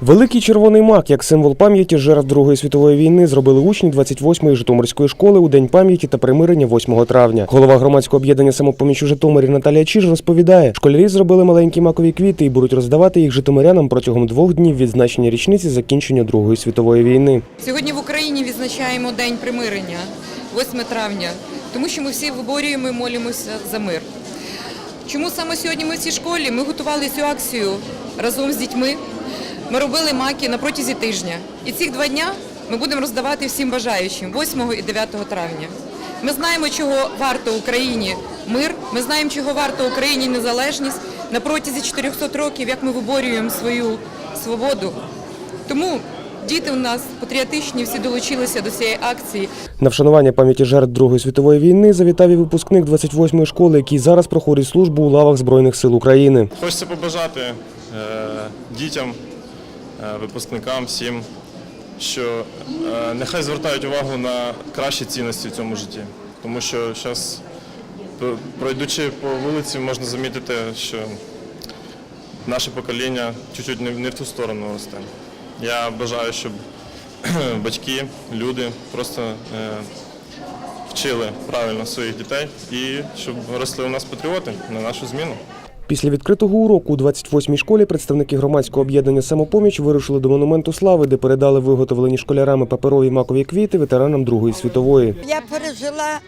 Великий червоний мак, як символ пам'яті жертв Другої світової війни, зробили учні 28-ї Житомирської школи у День пам'яті та примирення 8 травня. Голова громадського об'єднання самопоміч у Житомирі Наталія Чиж розповідає, школярі зробили маленькі макові квіти і будуть роздавати їх житомирянам протягом двох днів відзначення річниці закінчення Другої світової війни. Сьогодні в Україні відзначаємо День примирення, 8 травня, тому що ми всі виборюємо і молимося за мир. Чому саме сьогодні ми в цій школі? Ми готували цю акцію разом з дітьми. Ми робили маки на протязі тижня. І цих два дня ми будемо роздавати всім бажаючим 8 і 9 травня. Ми знаємо, чого варто Україні мир, ми знаємо, чого варто Україні незалежність на протязі 400 років, як ми виборюємо свою свободу. Тому діти у нас патріотичні, всі долучилися до цієї акції. На вшанування пам'яті жертв Другої світової війни завітав і випускник 28-ї школи, який зараз проходить службу у лавах Збройних сил України. Хочеться побажати е, дітям, випускникам, всім, що е, нехай звертають увагу на кращі цінності в цьому житті. Тому що зараз, пройдучи по вулиці, можна замітити, що наше покоління чуть-чуть не, в- ту сторону росте. Я бажаю, щоб батьки, люди просто е, вчили правильно своїх дітей і щоб росли у нас патріоти на нашу зміну. Після відкритого уроку у 28-й школі представники громадського об'єднання самопоміч вирушили до монументу слави, де передали виготовлені школярами паперові макові квіти ветеранам Другої світової. Я пережила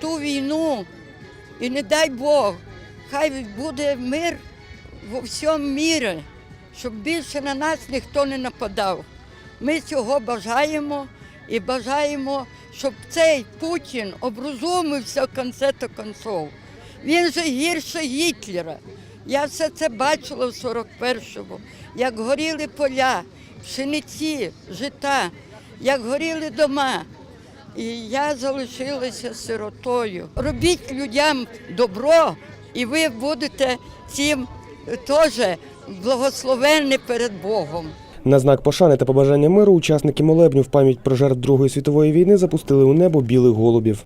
ту війну, і не дай Бог, хай буде мир в всьому мірі, щоб більше на нас ніхто не нападав. Ми цього бажаємо і бажаємо, щоб цей Путін оброзумився в конце та концов. Він же гірше Гітлера. Я все це бачила в 41-му, як горіли поля, пшениці, жита, як горіли дома. І я залишилася сиротою. Робіть людям добро, і ви будете цим теж благословенні перед Богом. На знак пошани та побажання миру учасники молебню в пам'ять про жертв Другої світової війни запустили у небо білих голубів.